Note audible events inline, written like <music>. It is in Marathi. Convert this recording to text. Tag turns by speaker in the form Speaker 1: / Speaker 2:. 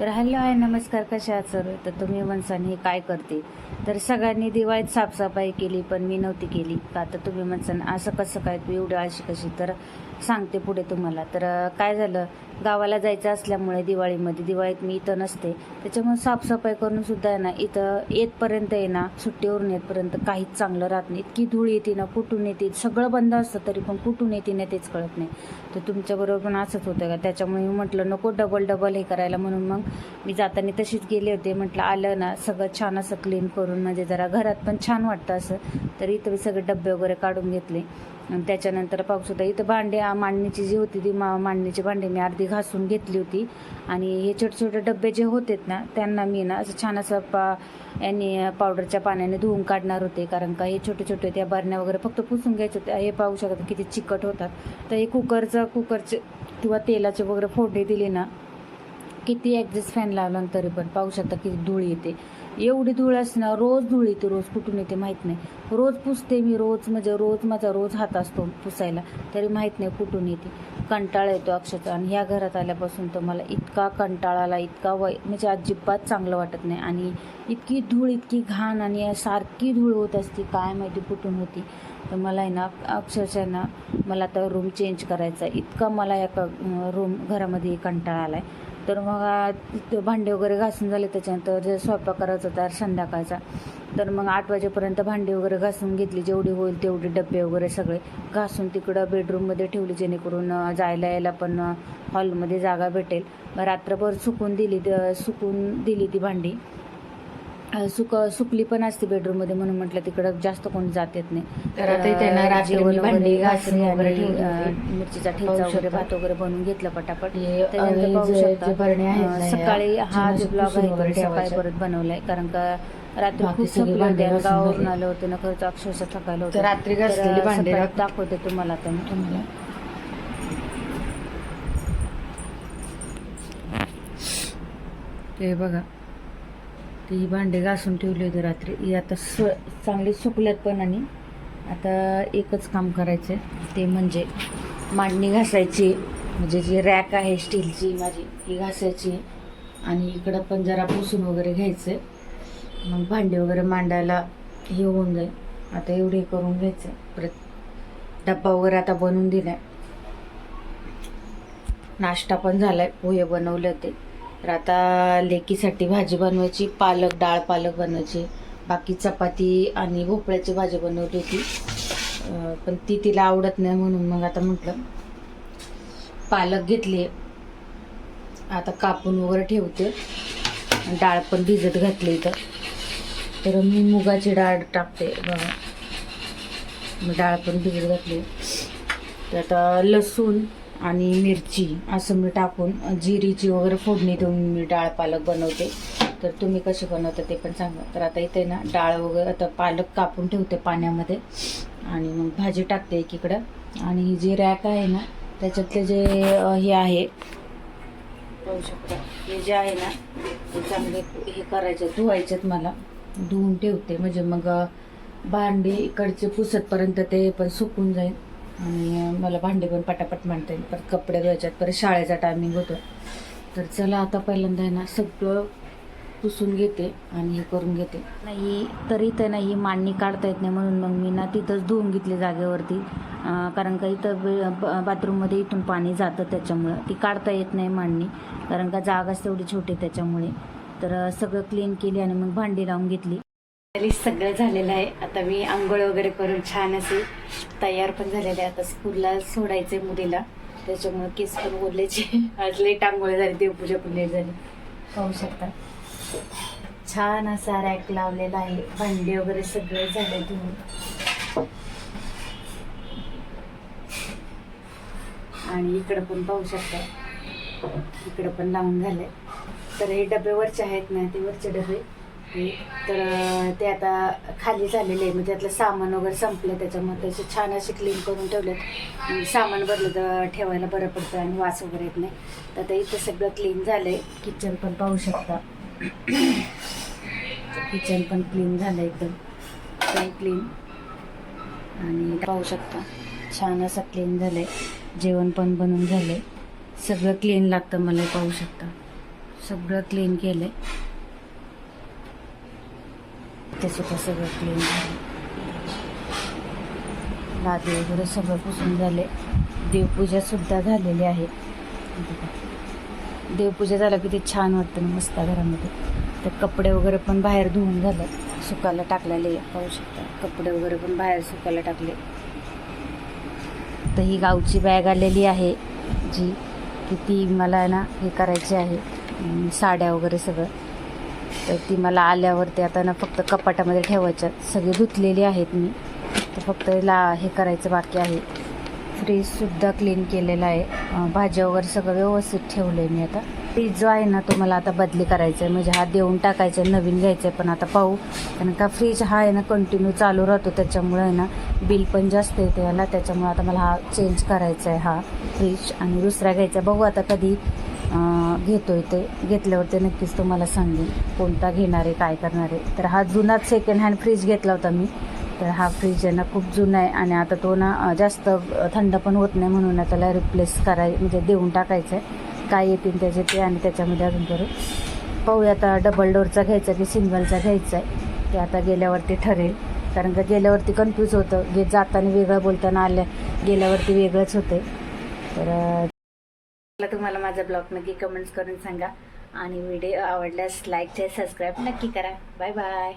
Speaker 1: तर हॅलो आहे नमस्कार कशा आहात सर्व तर तुम्ही म्हणसान हे काय करते? तर सगळ्यांनी दिवाळीत साफसफाई केली पण मी नव्हती केली. का तर तुम्ही म्हणसान असं कसं काय तू एवढी आळशी कशी? तर सांगते पुढे तुम्हाला. तर काय झालं? गावाला जायचं असल्यामुळे दिवाळीमध्ये दिवाळीत मी इथं नसते. त्याच्यामुळे साफसफाई करून सुद्धा आहे ना इथं येतपर्यंत आहे ना सुट्टीवरून येतपर्यंत काहीच चांगलं राहत नाही. इतकी धूळ येते ना कुठून येते? सगळं बंद असतं तरी पण कुठून येते ना तेच कळत नाही. तर तुमच्याबरोबर पण असंच होतं का? त्याच्यामुळे मी म्हटलं नको डबल डबल हे करायला. म्हणून मग मी जाताना तशीच गेले होते. म्हटलं आलं ना सगळं छान असं क्लीन करून म्हणजे जरा घरात पण छान वाटतं असं. तर इथं सगळे डबे वगैरे काढून घेतले. आणि त्याच्यानंतर पाऊस होता. इथं भांडे मांडणीची जी होती ती मा मांडणीची भांडी मी अर्धी घासून घेतली होती. आणि हे छोटे छोटे डब्बे जे होते ना त्यांना मी ना असं छान असं पा यांनी पावडरच्या पाण्याने धुवून काढणार होते. कारण का हे छोटे छोटे त्या बरण्या वगैरे फक्त पुसून घ्यायचे होते. हे पाहू शकता किती चिकट होतात. तर हे कुकरचं कुकरचे किंवा तेलाचे वगैरे फोडणी दिले ना किती ॲडजस्ट फॅन लावला तरी पण पाहू शकता किती धूळ येते. एवढी धूळ असणार रोज धूळ येते रोज कुठून येते माहीत नाही. रोज पुसते मी रोज म्हणजे रोज माझा रोज हात असतो पुसायला तरी माहीत नाही कुठून येते. कंटाळा येतो अक्षरशः आणि ह्या घरात आल्यापासून तर मला इतका कंटाळा आला इतका वय म्हणजे अजिबात चांगलं वाटत नाही. आणि इतकी धूळ इतकी घाण आणि सारखी धूळ होत असते काय माहिती कुठून होती. तर मला आहे ना अक्षरशः ना मला आता रूम चेंज करायचा आहे. इतका मला या रूम घरामध्ये कंटाळा आला आहे तर मग भांडे वगैरे घासून झाले त्याच्यानंतर जे स्वयंपाक करायचा होता संध्याकाळचा तर मग आठ वाजेपर्यंत भांडी वगैरे घासून घेतली जेवढी होईल तेवढे डबे वगैरे सगळे घासून तिकडं बेडरूममध्ये ठेवली जेणेकरून जायला यायला पण हॉलमध्ये जागा भेटेल. रात्रभर सुकून दिली द- सुकून दिली ती भांडी. सुक सुकली पण असते बेडरूममध्ये म्हणून म्हटलं तिकडं जास्त कोणी जात येत नाही
Speaker 2: तर आता इथे ना रात्री
Speaker 1: जेवण
Speaker 2: मी भांडी
Speaker 1: वगैरे
Speaker 2: घासून
Speaker 1: घासली
Speaker 2: वगैरे
Speaker 1: आणि,
Speaker 2: ठेवली
Speaker 1: अ,
Speaker 2: होती.
Speaker 1: मिरचीचा ठेचा वगैरे. भात वगैरे बनवून घेतलं पटापट
Speaker 2: हे
Speaker 1: पाहू शकता सकाळी हा जे ब्लॉग आहे सकाळी. परत बनवलाय कारण का रात्री खूप थकले होते गावावरून. आलं होते ना खरंच अक्षरशः थकायला होतं
Speaker 2: तर रात्री भांडी
Speaker 1: दाखवते तुम्हाला आता मी
Speaker 2: तुम्हाला
Speaker 1: ते बघा ती ही भांडे घासून ठेवली होती रात्री. ही आता स चांगली सुकल्यात पण आणि आता एकच काम करायचं आहे ते म्हणजे मांडणी घासायची म्हणजे जी रॅक आहे स्टीलची माझी ही घासायची आणि इकडं पण जरा पुसून वगैरे घ्यायचं मग भांडी वगैरे मांडायला हे होऊन जाईल. आता एवढे करून घ्यायचं परत डब्बा वगैरे आता बनवून दिलाय. नाश्ता पण झालाय. पोहे बनवले होते. तर आता लेकीसाठी भाजी बनवायची पालक डाळ पालक बनवायची. बाकी चपाती आणि भोपळ्याची भाजी बनवली होती. पण ती तिला आवडत नाही म्हणून मग आता म्हटलं पालक घेतली. आता कापून वगैरे ठेवते. डाळ पण भिजत घातली इथं. तर मी मुगाची डाळ टाकते बघा. मग डाळ पण भिजत घातली. तर आता लसूण आणि मिरची असं मी टाकून जिरीची वगैरे फोडणी देऊन मी डाळ पालक बनवते. तर तुम्ही कसे बनवता ते पण सांगा. तर आता इथे ना डाळ वगैरे आता पालक कापून ठेवते पाण्यामध्ये. आणि मग भाजी टाकते एकीकडं. आणि ही जी रॅक आहे ना त्याच्यातले जे हे आहे पाहू शकता. हे जे आहे ना ते चांगले हे करायचे धुवायचेत मला. धुवून ठेवते. म्हणजे मग भांडी इकडचे पुसतपर्यंत ते पण सुकून जाईल. आणि मला भांडी पण पटापट मांडता येईल. परत कपडे धुवायच्यात परत शाळेचा टायमिंग होतो तर चला आता पहिल्यांदा आहे ना सगळं पुसून घेते आणि हे करून घेते. नाही तरी तर नाही ही मांडणी काढता येत नाही म्हणून मग मी ना तिथंच धुवून घेतली जागेवरती. कारण का इथं ब- बाथरूममध्ये इथून पाणी जातं त्याच्यामुळं. ती काढता येत नाही मांडणी कारण का जागाच तेवढी छोटी त्याच्यामुळे. तर सगळं क्लीन केली आणि मग भांडी लावून घेतली. तरी सगळं झालेलं आहे. आता मी आंघोळ वगैरे करून छान असे तयार पण झालेले आहे. आता स्कूलला सोडायचे मुलीला. त्याच्यामुळे केस पण बोलल्याचे <laughs> आज लेट आंघोळ झाली देवपूजा पण लेट झाली. पाहू शकता. छान असा रॅक लावलेला आहे. भांडे वगैरे सगळे झाले धुवून. आणि इकडं पण पाहू शकता. इकडं पण लावून झाले तर हे डबे वरचे आहेत ना ते वरचे डबे. तर ते आता खाली झालेले आहे म्हणजे त्यातलं सामान वगैरे संपलं त्याच्यामुळे त्याचे छान असे क्लीन करून ठेवलेत. सामान भरलं तर ठेवायला बरं पडतं आणि वास वगैरे येत नाही. तर आता इथं सगळं क्लीन झालंय. किचन पण पाहू शकता. किचन पण क्लीन झालं एकदम. क्लीन आणि पाहू शकता छान असं क्लीन झालंय. जेवण पण बनवून झालंय. सगळं क्लीन लागतं मला पाहू शकता. सगळं क्लीन केलंय. ते सुद्धा सगळं क्लीन झालं लादी वगैरे सगळं पुसून झाले. देवपूजा सुद्धा झालेली आहे. देवपूजा झालं की ते छान वाटतं ना मस्त घरामध्ये. तर कपडे वगैरे पण बाहेर धुवून झाले. सुकायला टाकलेले पाहू शकता. कपडे वगैरे पण बाहेर सुकायला टाकले. तर ही गावची बॅग आलेली आहे. जी की ती मला ना हे करायची आहे. साड्या वगैरे सगळं. तर ती मला आल्यावरती आता ना फक्त कपाटामध्ये ठेवायच्या. सगळी धुतलेली आहेत मी. तर फक्त ला हे करायचं बाकी आहे. फ्रीजसुद्धा क्लीन केलेला आहे. भाज्या वगैरे सगळं व्यवस्थित ठेवलं आहे मी आता. फ्रीज जो आहे ना तो मला आता बदली करायचा आहे. म्हणजे हा देऊन टाकायचा आहे नवीन घ्यायचं आहे पण आता पाहू. कारण का फ्रीज हा आहे ना कंटिन्यू चालू राहतो. त्याच्यामुळे आहे ना बिल पण जास्त येते याला. त्याच्यामुळे आता मला हा चेंज करायचा आहे हा फ्रीज आणि दुसरा घ्यायचा आहे. बघू आता कधी घेतो आहे ते. घेतल्यावर ते नक्कीच तुम्हाला सांगेन कोणता घेणार आहे काय करणार आहे. तर हा जुनाच सेकंड हँड फ्रीज घेतला होता मी. तर हा फ्रीज आहे ना खूप जुना आहे आणि आता तो ना जास्त थंड पण होत नाही म्हणून ना त्याला रिप्लेस कराय म्हणजे देऊन टाकायचं आहे. काय येतील त्याचे ते आणि त्याच्यामध्ये अजून करू. पाहूया आता डबल डोअरचा घ्यायचा की सिंगलचा घ्यायचा आहे. ते आता गेल्यावरती ठरेल. कारण का गेल्यावरती कन्फ्यूज होतं. जे जाताना वेगळं बोलताना आल्या गेल्यावरती वेगळंच होते तर मला तुम्हाला माझा ब्लॉग नक्की कमेंट्स करून सांगा. आणि व्हिडिओ आवडल्यास लाईक शेअर सबस्क्राईब नक्की करा. Bye bye